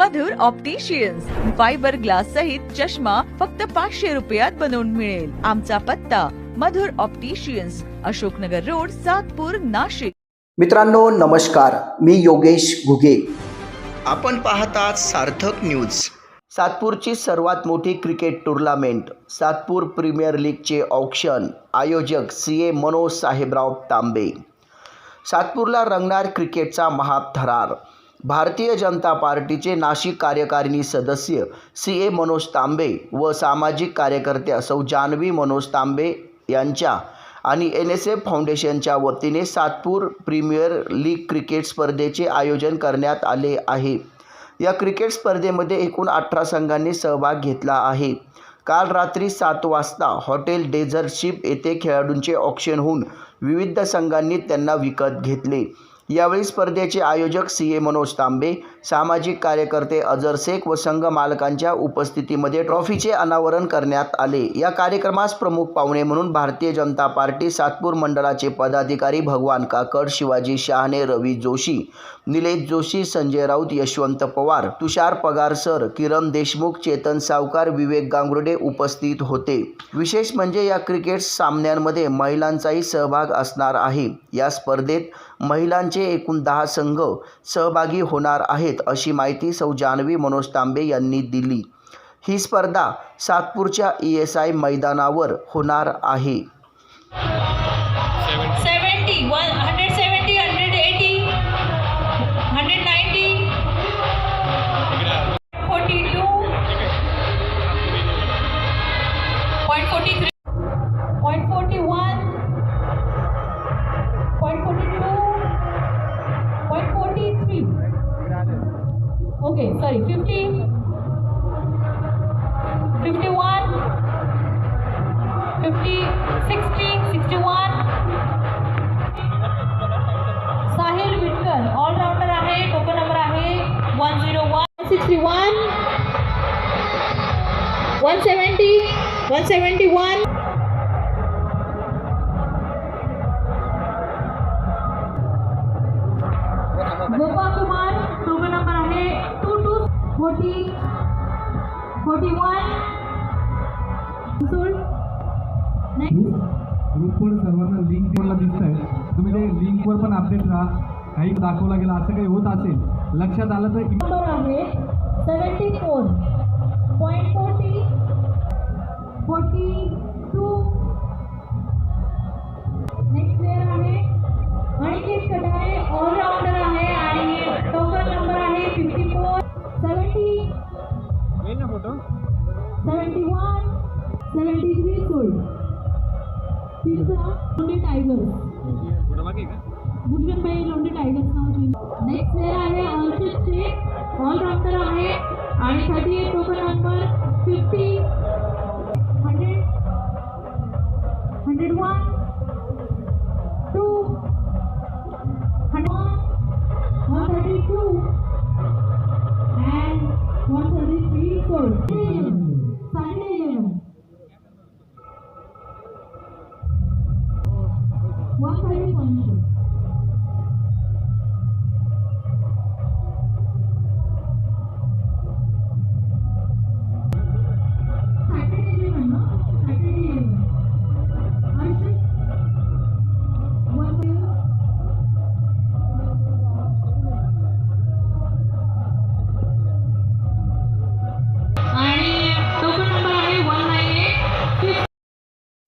मधुर opticians fibre glass सहित चष्मा फक्त पाचशे रुपयात बनवून मिळेल. आमचा पत्ता मधुर ऑप्टिशियन्स अशोकनगर रोड सातपूर नाशिक. मित्रांनो नमस्कार. मी योगेश घुगे. आपण पाहतात सार्थक न्यूज सातपूरची सर्वात मोठी क्रिकेट टुर्नामेंट सातपूर प्रीमियर लीगचे ऑक्शन आयोजक सी ए मनोज साहेबराव तांबे. सातपूरला रंगणार क्रिकेटचा महाथरार भारतीय जनता पार्टीचे नाशिक कार्यकारिणी सदस्य सी ए मनोज तांबे व सामाजिक कार्यकर्त्या सौ जानवी मनोज तांबे यांच्या आणि एन एस एफ फाउंडेशनच्या वतीने सातपूर प्रीमियर लीग क्रिकेट स्पर्धेचे आयोजन करण्यात आले आहे. या क्रिकेट स्पर्धेमध्ये एकूण अठरा संघांनी सहभाग घेतला आहे. काल रात्री सात वाजता हॉटेल डेझर्टशिप येथे खेळाडूंचे ऑक्शन होऊन विविध संघांनी त्यांना विकत घेतले. यावेळी स्पर्धेचे आयोजक सी ए मनोज तांबे सामाजिक कार्यकर्ते अजर शेख व संघ मालकांच्या उपस्थितीमध्ये ट्रॉफीचे अनावरण करण्यात आले. या कार्यक्रमास प्रमुख पाहुणे म्हणून भारतीय जनता पार्टी सातपूर मंडळाचे पदाधिकारी भगवान काकड शिवाजी शहाणे रवी जोशी निलेश जोशी संजय राऊत यशवंत पवार तुषार पगार सर किरण देशमुख चेतन सावकार विवेक गांगुर्डे उपस्थित होते. विशेष म्हणजे या क्रिकेट सामन्यांमध्ये महिलांचाही सहभाग असणार आहे. या स्पर्धेत महिलांचे एकूण दहा संघ सहभागी होणार आहेत अशी माहिती सौ जानवी मनोज तांबे यांनी दिली. ही स्पर्धा सातपूरच्या ई एस आय मैदानावर होणार आहे. Okay, sorry, 50, 51, 50, 60, 61. Sahil Vitkar allrounder आहे टोकन नंबर आहे one zero one sixty one one seventy one seventy one Gopal group 41. Sold. Next. सर्वांना लिंक तुम्हाला दिसत आहे तुम्ही ते लिंक लिंकवर पण अपडेट राहा काही दाखवला गेला असं काही होत असेल लक्षात आलं तर नंबर आहे seventy four seventy one seventy three sold तिसरा लोंढे टायगर्स. भूषणभाई लोंढे टायगर्स नावाचे नेक्स्ट प्लेअर आहे अर्षद शेख. ऑलराऊंडर आहे. आणि thirty eight token number fifty 1,500.